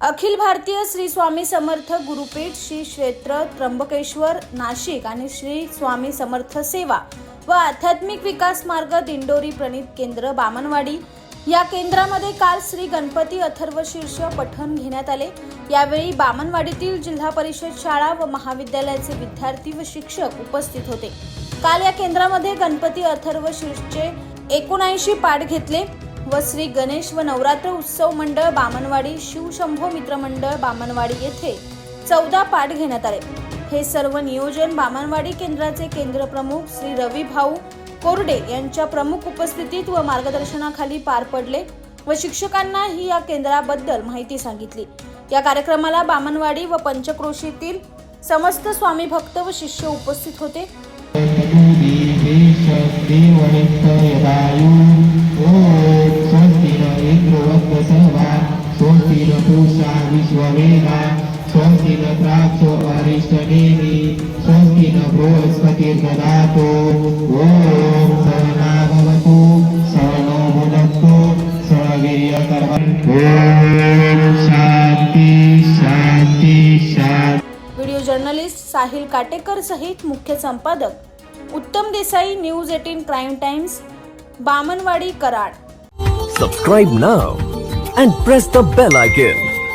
अखिल भारतीय श्री स्वामी समर्थ गुरुपीठ श्री क्षेत्र त्र्यंबकेश्वर नाशिक आणि श्री स्वामी समर्थ सेवा व आध्यात्मिक विकास मार्ग दिंडोरी प्रणित केंद्र बामनवाडी या केंद्रामध्ये काल श्री गणपती अथर्व शीर्ष पठण घेण्यात आले. यावेळी बामनवाडीतील जिल्हा परिषद शाळा व महाविद्यालयाचे विद्यार्थी व शिक्षक उपस्थित होते. काल या केंद्रामध्ये गणपती अथर्व शीर्षचे एकोणऐंशी पाठ घेतले. व श्री गणेश व नवरात्र उत्सव मंडळ बामनवाडी शिवशंभो मित्र मंडळ येथे चौदा पाठ घेण्यात आले. हे सर्व नियोजन बामनवाडी केंद्राचे केंद्र प्रमुख श्री रवी भाऊ कोरडे यांच्या प्रमुख उपस्थितीत व मार्गदर्शनाखाली पार पडले व शिक्षकांनाही या केंद्राबद्दल माहिती सांगितली. या कार्यक्रमाला बामनवाडी व पंचक्रोशीतील समस्त स्वामी भक्त व शिष्य उपस्थित होते. विश्ववेदा स्वस्ति न प्राप्तो अरिष्टनेमि स्वस्ति न बृहस्पतिर्ददातु ॐ सहना भवतु सहनो भुनक्तु सहवीर्यकर्म ॐ शान्ति शान्ति शान्ति। व्हिडिओ जर्नलिस्ट साहिल काटेकर सहित मुख्य संपादक Uttam Desai news eighteen crime times Bamanwadi Karad. Subscribe now and press the bell icon.